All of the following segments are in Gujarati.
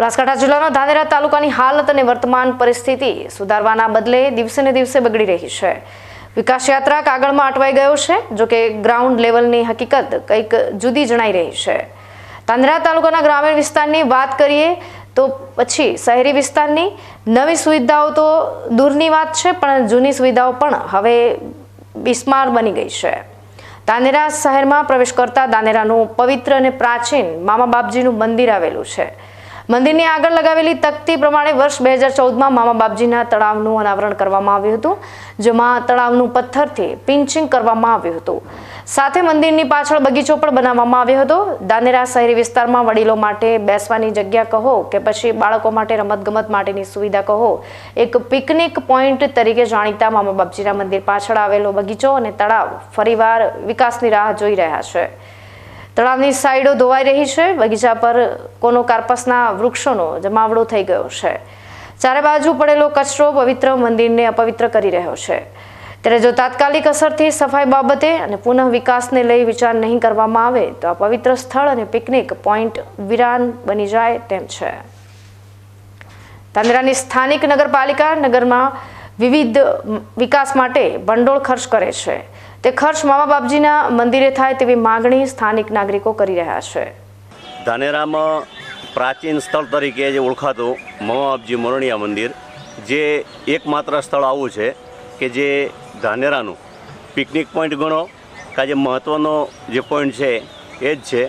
બનાસકાંઠા જિલ્લાના ધાનેરા તાલુકાની હાલત અને વર્તમાન પરિસ્થિતિ સુધારવાના બદલે દિવસે ને દિવસે બગડી રહી છે. વિકાસ યાત્રા કાગળમાં અટવાઈ ગયો છે, જો કે ગ્રાઉન્ડ લેવલની હકીકત કંઈક જુદી જણાઈ રહી છે. ધાનેરા તાલુકાના ગ્રામીણ વિસ્તારની વાત કરીએ તો પછી શહેરી વિસ્તારની નવી સુવિધાઓ તો દૂરની વાત છે, પણ જૂની સુવિધાઓ પણ હવે બિસ્માર બની ગઈ છે. દાનેરા શહેરમાં પ્રવેશ કરતા દાનેરાનું પવિત્ર અને પ્રાચીન મામા બાપજીનું મંદિર આવેલું છે. મંદિરની આગળ લગાવેલી તકતી પ્રમાણે વર્ષ બે હજાર ચૌદમાં મામા બાપજીના તળાવનું અનાવરણ કરવામાં આવ્યું હતું, જેમાં તળાવનું પથ્થરથી પિંચિંગ કરવામાં આવ્યું હતું. સાથે મંદિરની પાછળ બગીચો પણ બનાવવામાં આવ્યો હતો. દાનેરા શહેરી વિસ્તારમાં વડીલો માટે બેસવાની જગ્યા કહો કે પછી બાળકો માટે રમતગમત માટેની સુવિધા કહો, એક પિકનિક પોઈન્ટ તરીકે જાણીતા મામા બાપજીના મંદિર પાછળ આવેલો બગીચો અને તળાવ ફરીવાર વિકાસની રાહ જોઈ રહ્યા છે. તળાવની સાઈડો ધોવાઈ રહી છે. બગીચા પર કોનો કાર્પસના વૃક્ષોનો જમાવડો થઈ ગયો છે. ચારે બાજુ પડેલો કચરો પવિત્ર મંદિરને અપવિત્ર કરી રહ્યો છે. ત્યારે જો તાત્કાલિક અસરથી સફાઈ બાબતે અને પુનઃ વિકાસને લઈ વિચાર નહીં કરવામાં આવે, તો આ પવિત્ર સ્થળ અને પિકનિક પોઈન્ટ વિરાન બની જાય તેમ છે. તાંદરાની સ્થાનિક નગરપાલિકા નગરમાં વિવિધ વિકાસ માટે ભંડોળ ખર્ચ કરે છે. તે ખર્ચ મામા બાપજીના મંદિરે થાય તેવી માગણી સ્થાનિક નાગરિકો કરી રહ્યા છે. ધાનેરામાં પ્રાચીન સ્થળ તરીકે જે ઓળખાતું મવાબજી મોરણિયા મંદિર, જે એકમાત્ર સ્થળ આવું છે કે જે ધાનેરાનું પિકનિક પોઈન્ટ ગણો કે જે મહત્ત્વનો જે પોઈન્ટ છે એ જ છે.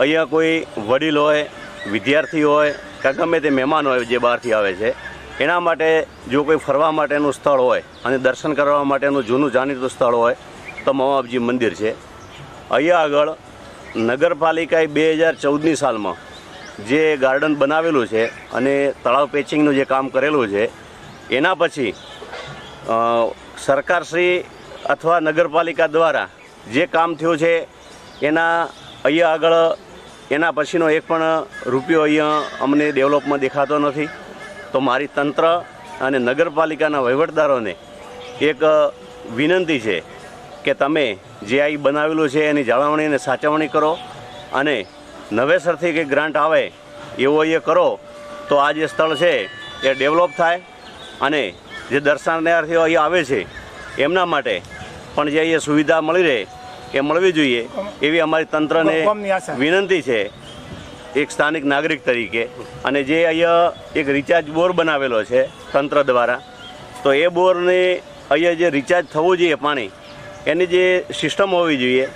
અહીંયા કોઈ વડીલ હોય, વિદ્યાર્થી હોય કે ગમે તે મહેમાન હોય જે બહારથી આવે છે, એના માટે જો કોઈ ફરવા માટેનું સ્થળ હોય અને દર્શન કરવા માટેનું જૂનું જાણીતું સ્થળ હોય તો મવાબજી મંદિર છે. અહીંયા આગળ નગરપાલિકાએ બે હજાર ચૌદની સાલમાં જે ગાર્ડન બનાવેલું છે અને તળાવ પેચિંગનું જે કામ કરેલું છે, એના પછી સરકારશ્રી અથવા નગરપાલિકા દ્વારા જે કામ થયું છે, એના અહીંયા આગળ, એના પછીનો એક પણ રૂપિયો અહીંયા અમને ડેવલપમાં દેખાતો નથી. તો મારી તંત્ર અને નગરપાલિકાના વહીવટદારોને એક વિનંતી છે કે તમે જે આ બનાવેલું છે એની જાળવણી અને સાચવણી કરો અને નવેસરથી કંઈ ગ્રાન્ટ આવે એવો એ કરો તો આ જે સ્થળ છે એ ડેવલપ થાય અને જે દર્શનાર્થીઓ અહીં આવે છે એમના માટે પણ જે અહીંયા સુવિધા મળી રહે એ મળવી જોઈએ એવી અમારી તંત્રને વિનંતી છે એક સ્થાનિક નાગરિક તરીકે. અને જે અહીંયા એક રિચાર્જ બોર બનાવેલો છે તંત્ર દ્વારા તો એ બોરને અહીંયા જે રિચાર્જ થવું જોઈએ પાણી એની જે સિસ્ટમ હોવી જોઈએ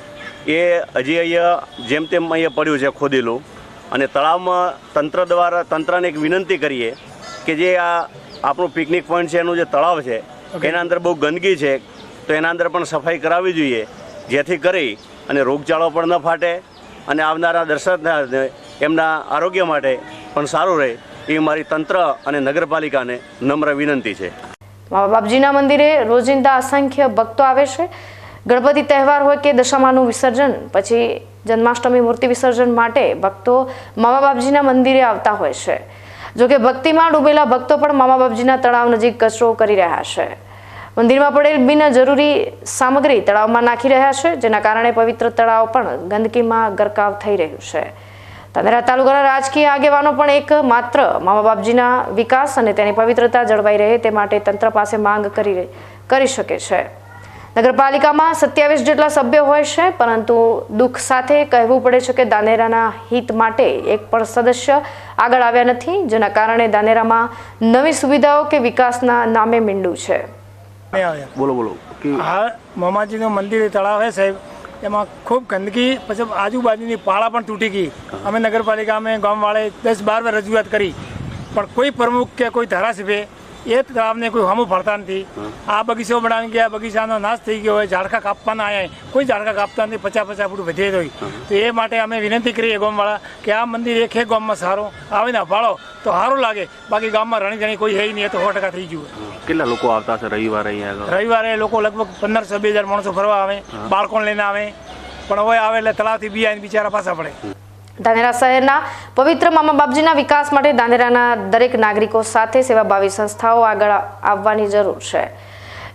એ હજી અહીંયા જેમ તેમ અહીંયા પડ્યું છે ખોદેલું. અને તળાવમાં તંત્ર દ્વારા તંત્રને એક વિનંતી કરીએ કે જે આ આપણું પિકનિક પોઈન્ટ છે એનું જે તળાવ છે એના અંદર બહુ ગંદકી છે તો એના અંદર પણ સફાઈ કરાવવી જોઈએ જેથી કરી અને રોગચાળો પણ ન ફાટે અને આવનારા દર્શનાર્થીઓને એમના આરોગ્ય માટે પણ સારું રહે એ મારી તંત્ર અને નગરપાલિકાને નમ્ર વિનંતી છે. બાપજીના મંદિરે રોજિંદા અસંખ્ય ભક્તો આવે છે. ગણપતિ તહેવાર હોય કે દશામાનું વિસર્જન, પછી જન્માષ્ટમી મૂર્તિ વિસર્જન માટે ભક્તો મામા બાપજીના મંદિરે આવતા હોય છે. જોકે ભક્તિમાં ડૂબેલા ભક્તો પણ મામા બાપજીના તળાવ નજીક કચરો કરી રહ્યા છે. મંદિરમાં પડેલ બિનજરૂરી સામગ્રી તળાવમાં નાખી રહ્યા છે, જેના કારણે પવિત્ર તળાવ પણ ગંદકીમાં ગરકાવ થઈ રહ્યું છે. તાંદરા તાલુકાના રાજકીય આગેવાનો પણ એક માત્ર મામા બાપજીના વિકાસ અને તેની પવિત્રતા જળવાઈ રહે તે માટે તંત્ર પાસે માંગ કરી કરી શકે છે. નગરપાલિકામાં સત્યાવીસ જેટલા સભ્યો હોય છે પરંતુ દુઃખ સાથે કહેવું પડે છે કે દાનેરાના હિત માટે એક પણ સદસ્ય આગળ આવ્યા નથી જેના કારણે દાનેરામાં નવી સુવિધાઓ કે વિકાસના નામે મીંડું છે. બોલો બોલો. હા મામાજીનું મંદિર તળાવ છે સાહેબ. એમાં ખૂબ ગંદકી પછી આજુબાજુની પાળા પણ તૂટી ગઈ. અમે નગરપાલિકા અમે ગામવાળે દસ બાર વાર રજૂઆત કરી. પણ કોઈ પ્રમુખ કે કોઈ ધારાસભ્ય એ તળાવને કોઈ હમું ફરતા નથી. આ બગીચો બનાવી ગયા બગીચાનો નાશ થઈ ગયો હોય ઝાડકા કાપવાના આવ્યા કોઈ ઝાડકા કાપતા નથી પચાસ પચાસ ફૂટ વધે હોય. તો એ માટે અમે વિનંતી કરીએ ગામવાળા કે આ મંદિર એક એક ગામમાં સારું આવીને ભાળો તો સારું લાગે. બાકી ગામમાં રણી જણી કોઈ હે નહીં તો સો ટકા થઈ ગયું. કેટલા લોકો આવતા હશે રવિવારે અહીંયા રવિવારે લોકો લગભગ પંદરસો બે હજાર માણસો ફરવા આવે બાળકોને લઈને આવે. પણ હવે આવે એટલે તળાવથી બી આવીને બિચારા પાછા પડે. ધાનેરા શહેરના પવિત્ર મામા બાપજીના વિકાસ માટે ધાનેરાના દરેક નાગરિકો સાથે સેવાભાવી સંસ્થાઓ આગળ આવવાની જરૂર છે.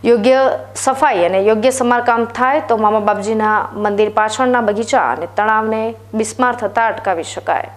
યોગ્ય સફાઈ અને યોગ્ય સમારકામ થાય તો મામા બાપજીના મંદિર પાછળના બગીચા અને તણાવને બિસ્માર થતા અટકાવી શકાય.